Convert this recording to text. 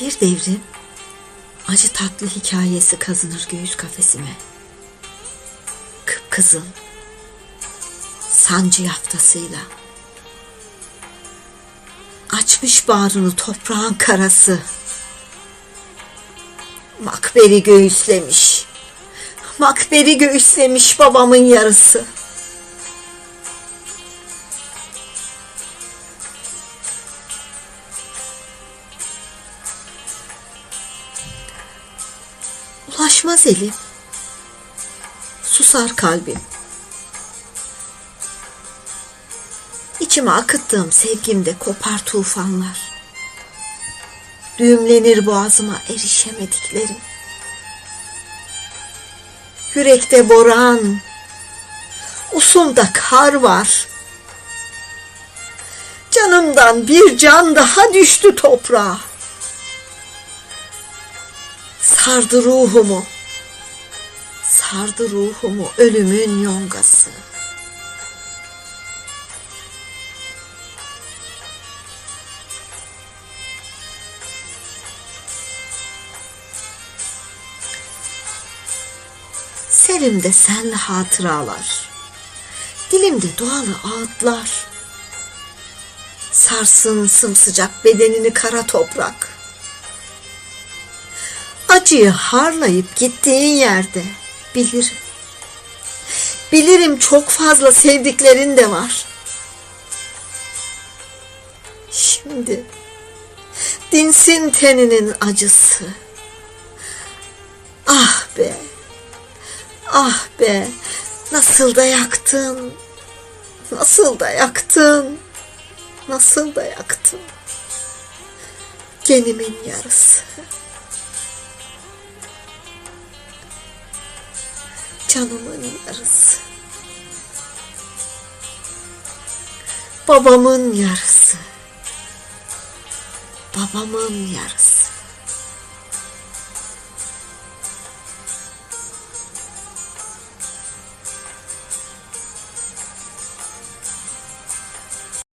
Bir devrin acı tatlı hikayesi kazınır göğüs kafesime. Kıpkızıl, sancı yaftasıyla. Açmış bağrını toprağın karası. Makberi göğüslemiş. Makberi göğüslemiş babamın yarısı. Ulaşmaz elim. Susar kalbim. İçime akıttığım sevgimde kopar tufanlar. Düğümlenir boğazıma erişemediklerim. Yürekte boran, usumda kar var. Canımdan bir can daha düştü toprağa. Sardı ruhumu, sardı ruhumu ölümün yongası. Serimde senli hatıralar, dilimde dualı ağıtlar. Sarsın sımsıcak bedenini kara toprak. Acıyı harlayıp gittiğin yerde bilirim. Bilirim çok fazla sevdiklerin de var. Şimdi dinsin teninin acısı. Ah be. Ah be. Nasıl da yaktın. Nasıl da yaktın. Nasıl da yaktın. Genimin yarısı. Canımın yarısı. Babamın yarısı. Babamın yarısı.